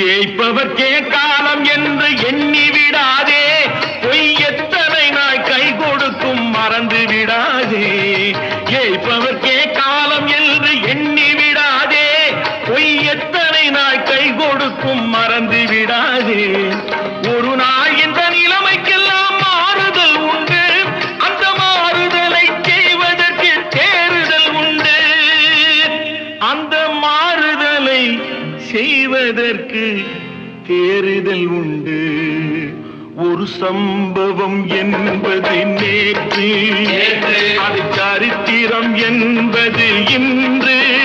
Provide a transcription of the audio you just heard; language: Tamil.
ஏய்ப்பவர் காலம் என்று எண்ணி விடாதே. பொய் எத்தனை நாய் கை கொடுக்கும் மறந்து விடாதே. ஏய்ப்பவர் காலம் என்று எண்ணி விடாதே. பொய் எத்தனை நாய் கை கொடுக்கும் செய்வதற்கு தேறுதல் உண்டு. ஒரு சம்பவம் என்பது நேற்று. அது சரித்திரம் என்பது இன்று.